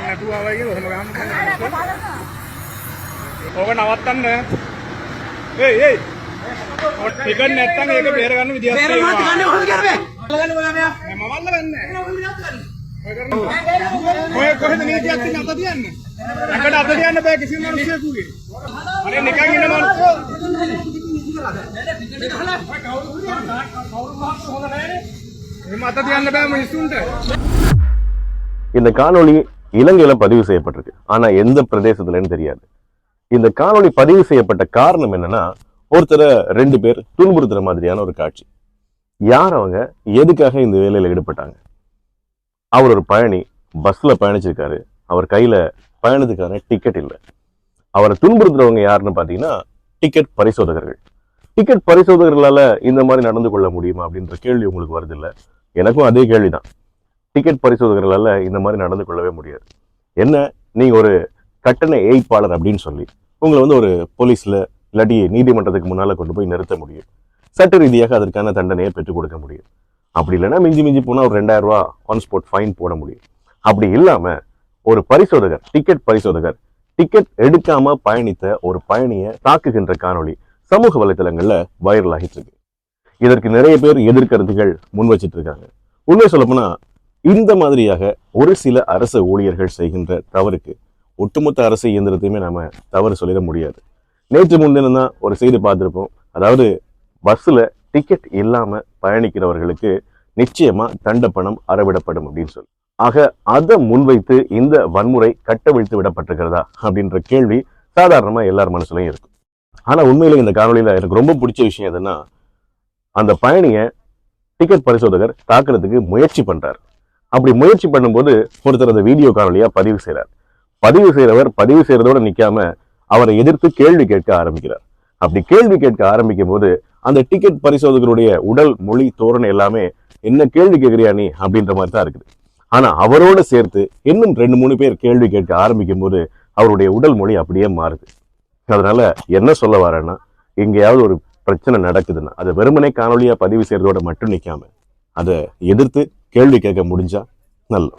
නැතුව ආවයි කියලා ඔහොම ගන්න. ඕක නවත්තන්න. ඒයි ඒයි. ටිකට් නැත්තම් ඒක බේර ගන්න විදියක් තියෙනවා. නෑ, මවල්ල ගන්න. ඔය කොහෙද නීතියක් තියෙන අත තියන්නේ? ළඟට අත තියන්න බෑ කිසිම මිනිහෙකුගේ. අනේ නිකන් ඉන්න මනුස්සයෝ. එහෙම අත තියන්න බෑ මිනිස්සුන්ට. இந்த காணொளி இலங்கையில பதிவு செய்யப்பட்டிருக்கு. ஆனா எந்த பிரதேசத்துலன்னு தெரியாது. இந்த காணொளி பதிவு செய்யப்பட்ட காரணம் என்னன்னா ஒருத்தரை ரெண்டு பேர் துன்புறுத்துற மாதிரியான ஒரு காட்சி. யார் அவங்க? எதுக்காக இந்த வேலையில ஈடுபட்டாங்க? அவர் ஒரு பயணி பஸ்ல பயணிச்சிருக்காரு. அவர் கையில பயணத்துக்கான டிக்கெட் இல்லை. அவரை துன்புறுத்துறவங்க யாருன்னு பாத்தீங்கன்னா டிக்கெட் பரிசோதகர்கள். டிக்கெட் பரிசோதகர்களால இந்த மாதிரி நடந்து கொள்ள முடியுமா அப்படின்ற கேள்வி உங்களுக்கு வருது எனக்கும் அதே கேள்விதான். டிக்கெட் பரிசோதகர்களால இந்த மாதிரி நடந்து கொள்ளவே முடியாது. என்ன? நீங்கள் ஒரு கட்டண ஏய்ப்பாளர் அப்படின்னு சொல்லி உங்களை வந்து ஒரு போலீஸ்ல இல்லாட்டி நீதிமன்றத்துக்கு முன்னால் கொண்டு போய் நிறுத்த முடியும். சட்ட ரீதியாக அதற்கான தண்டனையை பெற்றுக் கொடுக்க முடியும். அப்படி இல்லைன்னா மிஞ்சி மிஞ்சி போனால் ஒரு ரெண்டாயிரம் ரூபா ஆன் ஸ்பாட் ஃபைன் போட முடியும். அப்படி இல்லாமல் ஒரு பரிசோதகர் டிக்கெட் பரிசோதகர் டிக்கெட் எடுக்காமல் பயணித்த ஒரு பயணியை தாக்குகின்ற காணொளி சமூக வலைத்தளங்கள்ல வைரல் ஆகிட்டு இருக்கு. இதற்கு நிறைய பேர் எதிர்கருத்துகள் முன் வச்சிட்டு இருக்காங்க. உண்மை சொல்லப்போனா இந்த மாதிரியாக ஒரு சில அரசு ஊழியர்கள் செய்கின்ற தவறுக்கு ஒட்டுமொத்த அரசு இயந்திரத்தையுமே நாம தவறு சொல்லிட முடியாது. நேற்று முன்தினம் தான் ஒரு செய்தி பார்த்துருப்போம். அதாவது பஸ்ஸில் டிக்கெட் இல்லாமல் பயணிக்கிறவர்களுக்கு நிச்சயமா தண்ட பணம் அறவிடப்படும் அப்படின்னு சொல்லி. ஆக அதை முன்வைத்து இந்த வன்முறை கட்டவிழ்த்து விடப்பட்டிருக்கிறதா அப்படின்ற கேள்வி சாதாரணமாக எல்லார் மனசுலையும் இருக்கும். ஆனா உண்மையில இந்த காணொலியில் எனக்கு ரொம்ப பிடிச்ச விஷயம் எதுன்னா அந்த பயணியை டிக்கெட் பரிசோதகர் தாக்குறதுக்கு முயற்சி பண்றார். அப்படி முயற்சி பண்ணும்போது ஒருத்தர் அந்த வீடியோ காணொலியாக பதிவு செய்கிறார் பதிவு செய்கிறவர் பதிவு செய்யறதோட நிக்காம அவரை எதிர்த்து கேள்வி கேட்க ஆரம்பிக்கிறார். அப்படி கேள்வி கேட்க ஆரம்பிக்கும் போது அந்த டிக்கெட் பரிசோதகருடைய உடல் மொழி தோரணை எல்லாமே என்ன கேள்வி கேட்குறியா நீ? அப்படின்ற மாதிரி தான் இருக்குது. ஆனா அவரோட சேர்த்து இன்னும் ரெண்டு மூணு பேர் கேள்வி கேட்க ஆரம்பிக்கும் போது அவருடைய உடல் மொழி அப்படியே மாறுது. அதனால என்ன சொல்ல வரேன்னா எங்கேயாவது ஒரு பிரச்சனை நடக்குதுன்னா அதை வெறுமனே காணொலியாக பதிவு செய்கிறதோட மட்டும் நிற்காம அதை எதிர்த்து கேள்வி கேட்க முடிஞ்சா நல்லது.